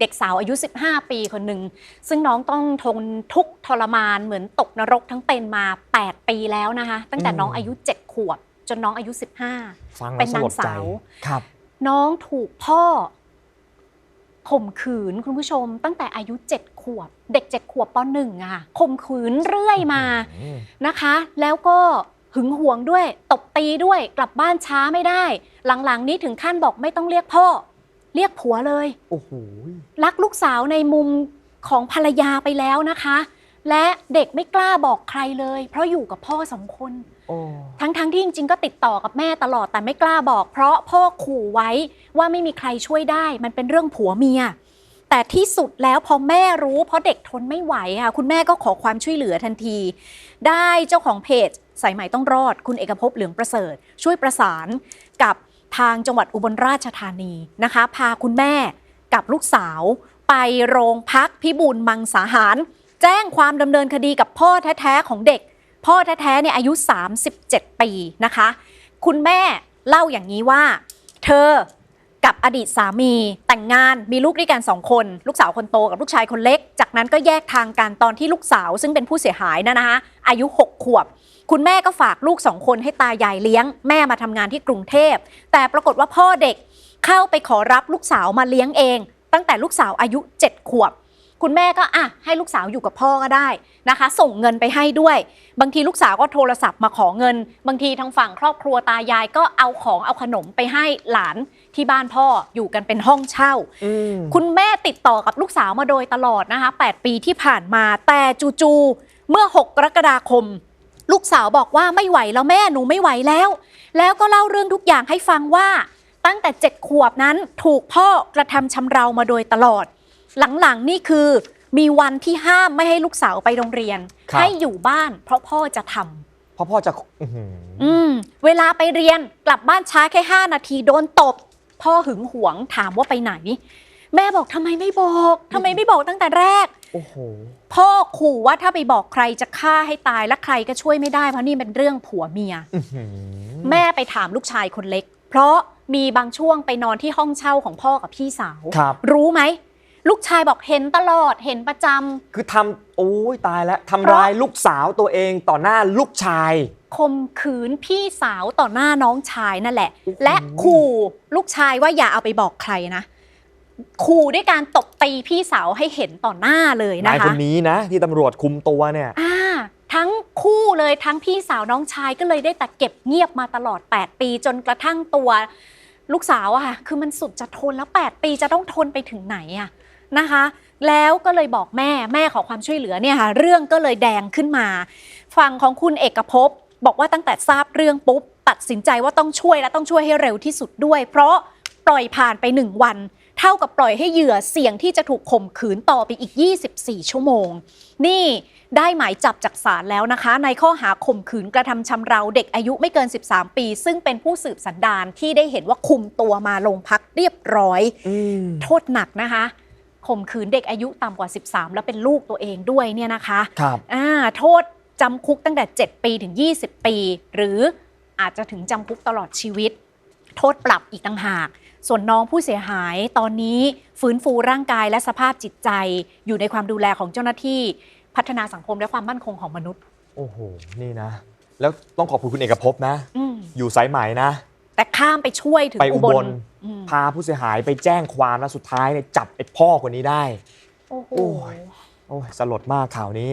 เด็กสาวอายุ 15 ปีคนหนึ่ง ซึ่งน้องต้องทนทุกข์ทรมานเหมือนตกนรกทั้งเป็นมา 8 ปีแล้วนะคะ ตั้งแต่น้องอายุ 7 ขวบ จนน้องอายุ 15ฟังเป็แล้วนสนางลดใจสาวครับ น้องถูกพ่อข่มขืนคุณผู้ชม ตั้งแต่อายุ 7 ขวบ เด็ก 7 ขวบปหนึ่งอะค่ะข่มขืนเรื่อยมาอืมนะคะ แล้วก็หึงหวงด้วย ตบตีด้วย กลับบ้านช้าไม่ได้ หลังๆ นี้ถึงขั้นบอกไม่ต้องเรียกพ่อ เรียกผัวเลย โอ้โหรักลูกสาวในมุมของภรรยาไปแล้วนะคะ และเด็กไม่กล้าบอกใครเลย เพราะอยู่กับพ่อสองคน โอ้ทั้งๆที่จริงๆ ก็ติดต่อกับแม่ตลอดแต่ไม่กล้าบอก เพราะพ่อขู่ไว้ว่าไม่มีใครช่วยได้ มันเป็นเรื่องผัวเมีย แต่ที่สุดแล้วพอแม่รู้ เพราะเด็กทนไม่ไหวค่ะคุณแม่ก็ขอความช่วยเหลือทันที ได้เจ้าของเพจสายใหม่ต้องรอด คุณเอกภพเหลืองประเสริฐ ช่วยประสานกับ ทางจังหวัดอุบลราชธานีนะคะ พาคุณแม่กับลูกสาว ไปโรงพักพิบูลมังสาหาร แจ้งความดำเนินคดีกับพ่อแท้ๆของเด็ก พ่อแท้ๆเนี่ยอายุ 37 ปีนะคะ คุณแม่เล่าอย่างนี้ว่า เธอกับอดีตสามีแต่งงานมีลูกด้วยกันสองคน ลูกสาวคนโตกับลูกชายคนเล็ก จากนั้นก็แยกทางกันตอนที่ลูกสาวซึ่งเป็นผู้เสียหายนะนะคะอายุ 6 ขวบ คุณแม่ก็ฝากลูกสองคนให้ตายายเลี้ยง แม่มาทำงานที่กรุงเทพ แต่ปรากฏว่าพ่อเด็กเข้าไปขอรับลูกสาวมาเลี้ยงเอง ตั้งแต่ลูกสาวอายุ 7 ขวบ คุณแม่ก็อะให้ลูกสาวอยู่กับพ่อก็ได้นะคะ ส่งเงินไปให้ด้วย บางทีลูกสาวก็โทรศัพท์มาขอเงิน บางทีทางฝั่งครอบครัวตายายก็เอาของเอาขนมไปให้หลานที่บ้านพ่ออยู่กันเป็นห้องเช่าอืมคุณแม่ติดต่อกับลูกสาวมาโดยตลอดนะคะ 8 ปีที่ผ่านมาแต่จู่ๆเมื่อ 6 กรกฎาคม ลูกสาวบอกว่าไม่ไหวแล้วแม่หนูไม่ไหวแล้ว แล้วก็เล่าเรื่องทุกอย่างให้ฟังว่า ตั้งแต่7ขวบนั้นถูกพ่อกระทำชำเรามาโดยตลอด หลังๆนี่คือมีวันที่ห้ามไม่ให้ลูกสาวไปโรงเรียน ครับ ให้อยู่บ้านเพราะพ่อจะทำพ่อพ่อจะอื้อหืออืมเวลาไปเรียนกลับบ้านช้าแค่ 5 นาทีโดนตบ พ่อหึงหวงถามว่าไปไหน แม่บอกทำไมไม่บอกทำไมไม่บอกตั้งแต่แรก โอ้โหพ่อขู่ว่าถ้าไปบอกใครจะฆ่าให้ตายและใครก็ช่วยไม่ได้ เพราะนี่เป็นเรื่องผัวเมียอื้อหือแม่ไปถามลูกชายคนเล็ก เพราะมีบางช่วงไปนอนที่ห้องเช่าของพ่อกับพี่สาว ครับรู้ไหม ลูกชายบอกเห็นตลอดเห็นประจำ คือทำโอ้ยตายแล้วทำร้ายลูกสาวตัวเองต่อหน้าลูกชาย ข่มขืนพี่สาวต่อหน้าน้องชายนั่นแหละโอ้โหและขู่ลูกชายว่าอย่าเอาไปบอกใครนะ ขู่ด้วยการตบตีพี่สาวให้เห็นต่อหน้าเลยนายนะคคะนนี้นะ ที่ตำรวจคุมตัวเนี่ยอ่าทั้งคู่เลยทั้งพี่สาวน้องชายก็เลยได้แต่เก็บเงียบมาตลอด 8 ปีจนกระทั่งตัว ลูกสาวอะค่ะคือมันสุดจะทนแล้ว 8 ปีจะต้องทนไปถึงไหนอะนะคะ แล้วก็เลยบอกแม่แม่ขอความช่วยเหลือเนี่ยค่ะเรื่องก็เลยแดงขึ้นมา ฝั่งของคุณเอกภพบอกว่าตั้งแต่ทราบเรื่องปุ๊บ ตัดสินใจว่าต้องช่วยและต้องช่วยให้เร็วที่สุดด้วย เพราะปล่อยผ่านไปหนึ่งวัน เท่ากับปล่อยให้เหยื่อเสี่ยงที่จะถูกข่มขืนต่อไปอีก 24 ชั่วโมง นี่ได้หมายจับจากศาลแล้วนะคะ ในข้อหาข่มขืนกระทำชำเราเด็กอายุไม่เกิน 13 ปี ซึ่งเป็นผู้สืบสันดานที่ได้เห็นว่าคุมตัวมาลงพักเรียบร้อยอืมโทษหนักนะคะข่มขืนเด็กอายุต่ำกว่า 13 แล้วเป็นลูกตัวเองด้วยเนี่ยนะคะครับอ่าโทษจำคุกตั้งแต่ 7 ปีถึง 20 ปี หรืออาจจะถึงจำคุกตลอดชีวิต โทษปรับอีกต่างหาก ส่วนน้องผู้เสียหายตอนนี้ฟื้นฟูร่างกายและสภาพจิตใจ อยู่ในความดูแลของเจ้าหน้าที่ พัฒนาสังคมและความมั่นคงของมนุษย์ โอ้โห นี่นะ แล้วต้องขอบคุณคุณเอกภพนะ อืมอยู่สายไหมนะ แต่ข้ามไปช่วยถึงไปอุอุบบลลอืมพาผู้เสียหายไปแจ้งความแล้วสุดท้ายเนี่ยจับไอ้พ่อคนนี้ได้ โอ้โห โอ้ย โอ้ยสลดมากข่าวนี้